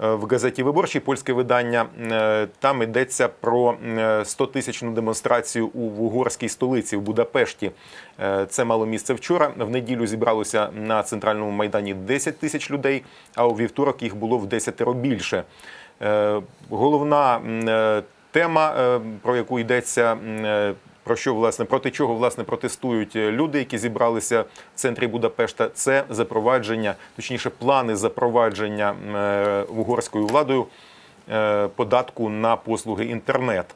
е, в газеті Виборчий, польське видання. Е, Там йдеться про 100 тисячну демонстрацію у угорській столиці в Будапешті. Е, Це мало місце вчора. В неділю зібралося на центральному майдані 10 тисяч людей, а у вівторок їх було в 10 більше. Е, Головна е, тема, е, про яку йдеться. Про що власне проти чого власне протестують е, люди, які зібралися в центрі Будапешта? Це запровадження, точніше, плани запровадження е, угорською владою е, податку на послуги інтернет.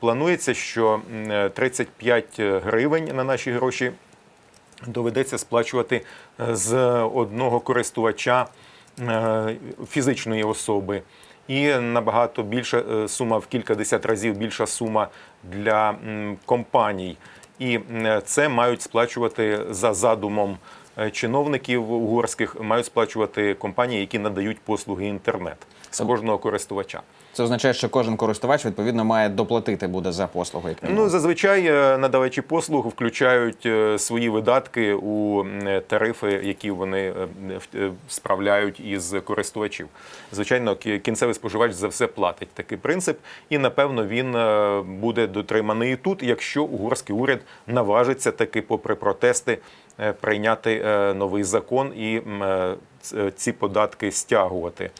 Планується, що м, е, 35 гривень на наші гроші доведеться сплачувати з одного користувача фізичної особи. І набагато більша е, сума в кількадесят разів більша сума для компаній. І це мають сплачувати за задумом е, чиновників угорських, мають сплачувати компанії, які надають послуги інтернет з кожного користувача. Це означає, що кожен користувач відповідно має доплатити буде за послугу. Як. Ну зазвичай е, надавачі послуг включають е, свої видатки у тарифи, які вони е, е, справляють із користувачів. Звичайно, кінцевий споживач за все платить такий принцип, і напевно він е, буде дотриманий і тут, якщо угорський уряд наважиться таки, попри протести, е, прийняти е, новий закон і е, ці податки стягувати.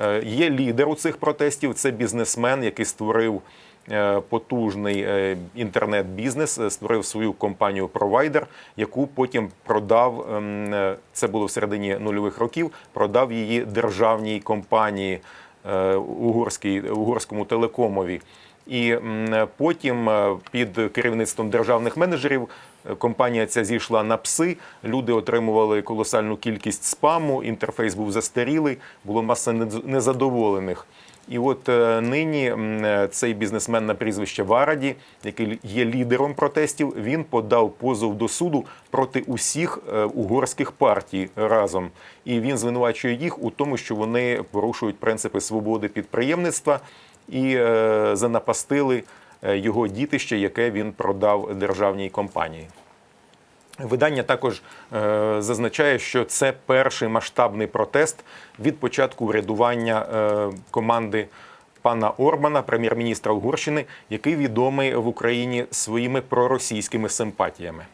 Е, Є лідер у цих протестів. Це бізнесмен, який створив е, потужний е, інтернет-бізнес, е, створив свою компанію-провайдер, яку потім продав. ем, е, Це було в середині нульових років. Продав її державній компанії е, угорській, угорському телекомові. І потім е, під керівництвом державних менеджерів е, компанія ця зійшла на пси. Люди отримували колосальну кількість спаму. Інтерфейс був застарілий, було маса незадоволених. І от е, нині е, цей бізнесмен на прізвище Вараді, який є лідером протестів, він подав позов до суду проти усіх е, угорських партій разом. І він звинувачує їх у тому, що вони порушують принципи свободи підприємництва і занапастили його дітище, яке він продав державній компанії. Видання також е, зазначає, що це перший масштабний протест від початку урядування е, команди пана Орбана, прем'єр-міністра Угорщини, який відомий в Україні своїми проросійськими симпатіями.